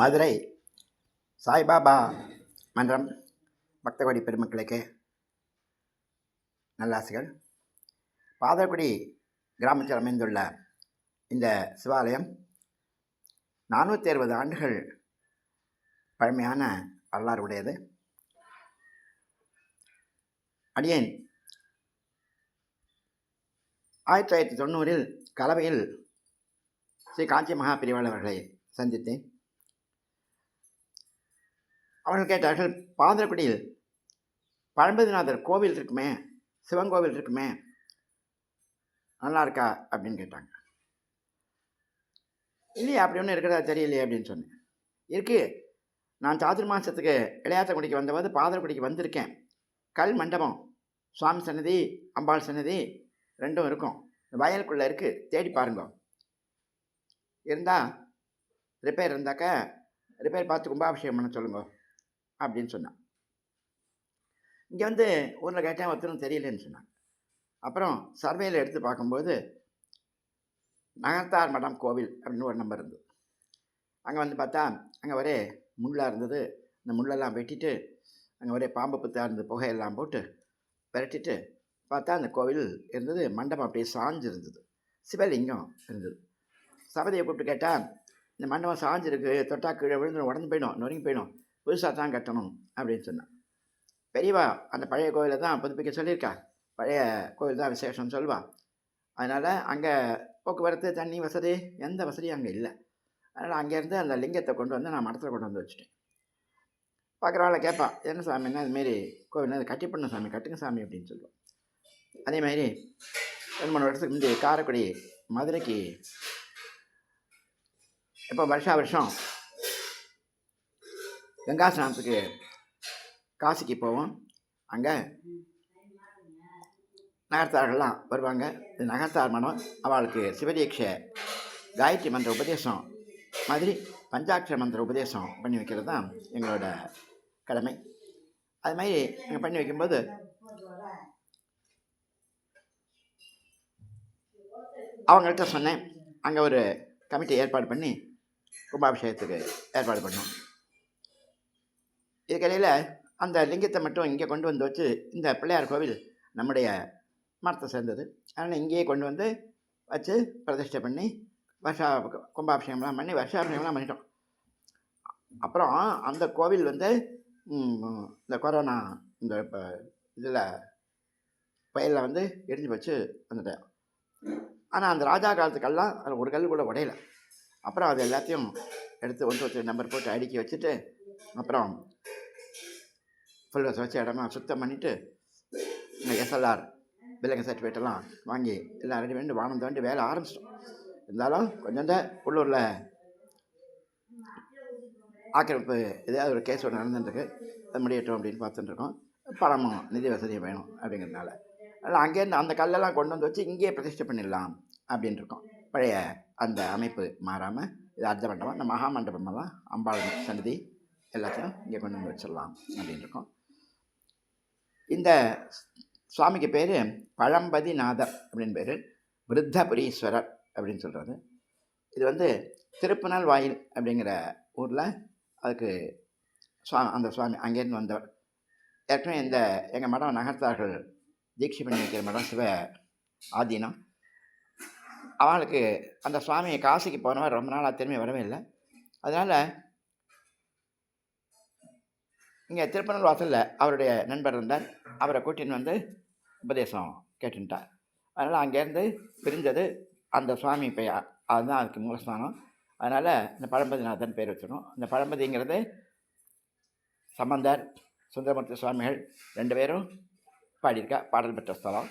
மதுரை சாய்பாபா மன்றம் பக்தகோடி பெருமக்களுக்கு நல்லாசிகள். பாதகுடி கிராமத்தில் அமைந்துள்ள இந்த சிவாலயம் நானூற்றி அறுபது ஆண்டுகள் பழமையான வரலாறு உடையது. அடியேன் ஆயிரத்தி தொள்ளாயிரத்தி தொண்ணூறில் கலவையில் ஸ்ரீ காஞ்சி மகா பிரிவாளர்களை சந்தித்தேன். அவர்கள் கேட்டார்கள் பாதக்குடியில் பழம்பதிநாதர் கோவில் இருக்குமே சிவன் கோவில் இருக்குமே நல்லா இருக்கா அப்படின்னு கேட்டாங்க. இல்லையே அப்படி ஒன்றும் இருக்கிறதா தெரியலையே அப்படின்னு சொன்னேன். இருக்கு. நான் சாதுர் மாதத்துக்கு இளையாத்தக்குடிக்கு வந்தபோது பாதரக்குடிக்கு வந்திருக்கேன். கல் மண்டபம் சுவாமி சன்னதி அம்பாள் சன்னதி ரெண்டும் இருக்கும். வயலுக்குள்ளே இருக்குது தேடி பாருங்க. இருந்தால் ரிப்பேர் இருந்தாக்கா ரிப்பேர் பார்த்து கும்பாபிஷேகம் பண்ண சொல்லுங்கள் அப்படின்னு சொன்னான். இங்கே வந்து ஊரில் கேட்டேன் ஒருத்தரும் தெரியலன்னு சொன்னாங்க. அப்புறம் சர்வேயில் எடுத்து பார்க்கும்போது நகர்த்தார் மடம் கோவில் அப்படின்னு ஒரு நம்பர் இருந்தது. அங்கே வந்து பார்த்தா அங்கே ஒரே முள்ளாக இருந்தது. அந்த முள்ளெல்லாம் வெட்டிட்டு அங்கே ஒரே பாம்பு புத்தாக இருந்தது புகையெல்லாம் போட்டு விரட்டிட்டு பார்த்தா அந்த கோவில் இருந்தது. மண்டபம் அப்படியே சாஞ்சு இருந்தது சிவலிங்கம் இருந்தது. சபதியை கூப்பிட்டு கேட்டால் இந்த மண்டபம் சாஞ்சிருக்கு தொட்டா கீழே விழுந்து உடஞ்சி போயிடும் நொறுங்கி போயிடும். புதுசாக தான் கட்டணும் அப்படின்னு சொன்னான். பெரியவா அந்த பழைய கோயிலை தான் புதுப்பிக்க சொல்லியிருக்கா? பழைய கோயில் தான் விசேஷம் சொல்வா அதனால் அங்கே போக்குவரத்து தண்ணி வசதி எந்த வசதியும் அங்கே இல்லை. அதனால் அங்கேருந்து அந்த லிங்கத்தை கொண்டு வந்து நான் மடத்தில் கொண்டு வந்து வச்சுட்டேன். பார்க்குறவாள கேட்பான் என்ன சாமின்னா இதுமாரி கோவில் அது கட்டி பண்ண சாமி கட்டுங்க சாமி அப்படின்னு சொல்லுவோம் அதே மாதிரி ரெண்டு மூணு வருஷத்துக்கு முந்தைய காரைக்குடி மதுரைக்கு இப்போ வருஷா வருஷம் கங்காஸ்நானத்துக்கு காசிக்கு போவோம். அங்கே நகர்த்தார்கள்லாம் வருவாங்க. இது நகர்த்தார் மனம். அவளுக்கு சிவதீட்சை காயத்ரி மந்திர உபதேசம் மாதிரி பஞ்சாட்சர மந்திர உபதேசம் பண்ணி வைக்கிறது தான் எங்களோட கடமை. அது மாதிரி நாங்கள் பண்ணி வைக்கும்போது அவங்கள்ட்ட சொன்னேன். அங்கே ஒரு கமிட்டி ஏற்பாடு பண்ணி கும்பாபிஷேகத்துக்கு ஏற்பாடு பண்ணோம். இதுக்கிடையில் அந்த லிங்கத்தை மட்டும் இங்கே கொண்டு வந்து வச்சு இந்த பிள்ளையார் கோவில் நம்முடைய மரத்தை சேர்ந்தது. அதனால் இங்கேயே கொண்டு வந்து வச்சு பிரதிஷ்டை பண்ணி வருஷா கும்பாபிஷேகம்லாம் பண்ணி வருஷாபிஷேகம்லாம் பண்ணிட்டோம். அப்புறம் அந்த கோவில் வந்து இந்த கொரோனா இந்த இப்போ இதில் புயலில் வந்து எரிஞ்சு போச்சு வந்துட்டேன் ஆனால் அந்த ராஜா காலத்துக்கெல்லாம் அதில் ஒரு கல் கூட உடையலை. அப்புறம் அது எல்லாத்தையும் எடுத்து ஒன்று வச்சு நம்பர் போட்டு அடுக்கி வச்சுட்டு அப்புறம் ஃபுல் வச்ச இடமா சுத்தம் பண்ணிவிட்டு இந்த எஸ்எல்ஆர் பில்லிங் சர்டிஃபிகேட்டெல்லாம் வாங்கி எல்லாம் ரெடி பண்ணி வானம் தாண்டி வேலை ஆரம்பிச்சிட்டோம் இருந்தாலும் கொஞ்சம் தான் உள்ளூரில் ஆக்கிரமிப்பு ஏதாவது ஒரு கேஸ் ஒன்று நடந்துட்டுருக்கு அது முடியட்டும் அப்படின்னு பார்த்துட்டுருக்கோம் பணமும் நிதி வசதியும் வேணும் அப்படிங்கிறதுனால அதனால் அங்கேருந்து அந்த கல்லெல்லாம் கொண்டு வந்து வச்சு இங்கேயே பிரதிஷ்டை பண்ணிடலாம் அப்படின்ட்டு இருக்கோம் பழைய அந்த அமைப்பு மாறாமல் இது அர்த்த மண்டபம் இந்த மகாமண்டபமெல்லாம் அம்பாள் சன்னதி எல்லாத்தையும் இங்கே கொண்டு வந்து வச்சிடலாம் அப்படின்னு இருக்கோம் இந்த சுவாமிக்கு பேர் பழம்பதிநாதர் அப்படின்னு பேர். விருத்தபுரீஸ்வரர் அப்படின்னு சொல்கிறது இது வந்து திருப்புனல் வாயில் அப்படிங்கிற ஊரில் அதுக்கு சுவா அந்த சுவாமி அங்கேருந்து வந்தவர். ஏற்கனவே இந்த எங்கள் மடம் நகர்த்தார்கள் தீட்சை பண்ணி வைக்கிற மடம் சிவ ஆதீனம். அவளுக்கு அந்த சுவாமி காசிக்கு போனவர் ரொம்ப நாளாக திரும்பி வரவே இல்லை. அதனால் இங்கே திருப்பனூர் வாசலில் அவருடைய நண்பர் இருந்தார். அவரை கூட்டின்னு வந்து உபதேசம் கேட்டுட்டார். அதனால் அங்கேருந்து பிரிஞ்சது அந்த சுவாமி பெயர். அதுதான் அதுக்கு மூலஸ்தானம் அதனால் இந்த பழம்பதிநாதன் பேர் வச்சிடும் இந்த பழம்பதிங்கிறது சம்பந்தர் சுந்தரமூர்த்தி சுவாமிகள் ரெண்டு பேரும் பாடியிருக்கா பாடல் பெற்ற ஸ்தலம்.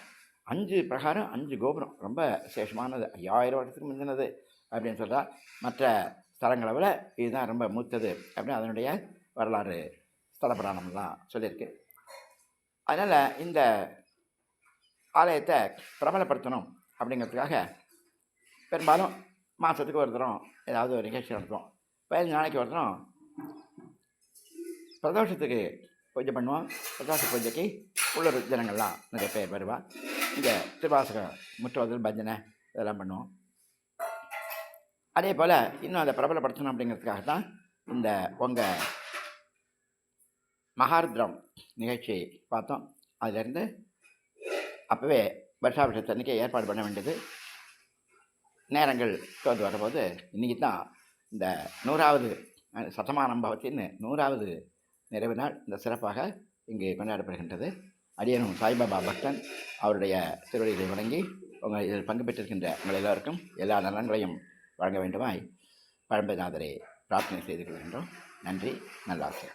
அஞ்சு பிரகாரம் அஞ்சு கோபுரம். ரொம்ப விசேஷமானது. ஐயாயிரம் வருஷத்துக்கு முந்தினது அப்படின்னு சொல்கிறார் மற்ற ஸ்தலங்களை விட இதுதான் ரொம்ப மூத்தது அப்படின்னு அதனுடைய வரலாறு ஸ்தல சொல்லியிருக்கு. அதனால் இந்த ஆலயத்தை பிரபலப்படுத்தணும் அப்படிங்கிறதுக்காக பெரும்பாலும் மாதத்துக்கு ஒரு தரம் ஏதாவது ஒரு நிகழ்ச்சி நடத்துவோம். பதினஞ்சு நாளைக்கு ஒரு தரம் பிரதோஷத்துக்கு பூஜை பண்ணுவோம். பிரதோஷ பூஜைக்கு உள்ளூர் ஜனங்கள்லாம் நிறைய பேர் வருவாள் இங்கே திருவாசகம் முற்றுவதல் பஜனை இதெல்லாம் பண்ணுவோம். அதே போல் இன்னும் அதை பிரபலப்படுத்தணும் அப்படிங்கிறதுக்காக தான் இந்த உங்கள் மகார்திரம் நிகழ்ச்சி பார்த்தோம். அதிலேருந்து அப்போவே வருஷாபிஷத்தன்னைக்கு ஏற்பாடு பண்ண வேண்டியது. நேரங்கள் தோந்து வரும்போது இன்றைக்கி தான் இந்த நூறாவது அஹ், சதமானம் நூறாவது நிறைவு நாள். இந்த சிறப்பாக இங்கு கொண்டாடப்படுகின்றது. அடியனும் சாய்பாபா பக்தன் அவருடைய திருவடிகளை வணங்கி உங்கள் இதில் பங்கு பெற்றிருக்கின்ற உங்கள் எல்லோருக்கும் எல்லா நலன்களையும் வழங்க வேண்டுமாய் பழம்பநாதரை பிரார்த்தனை செய்து கொள்கின்றோம். நன்றி நல்லாசை.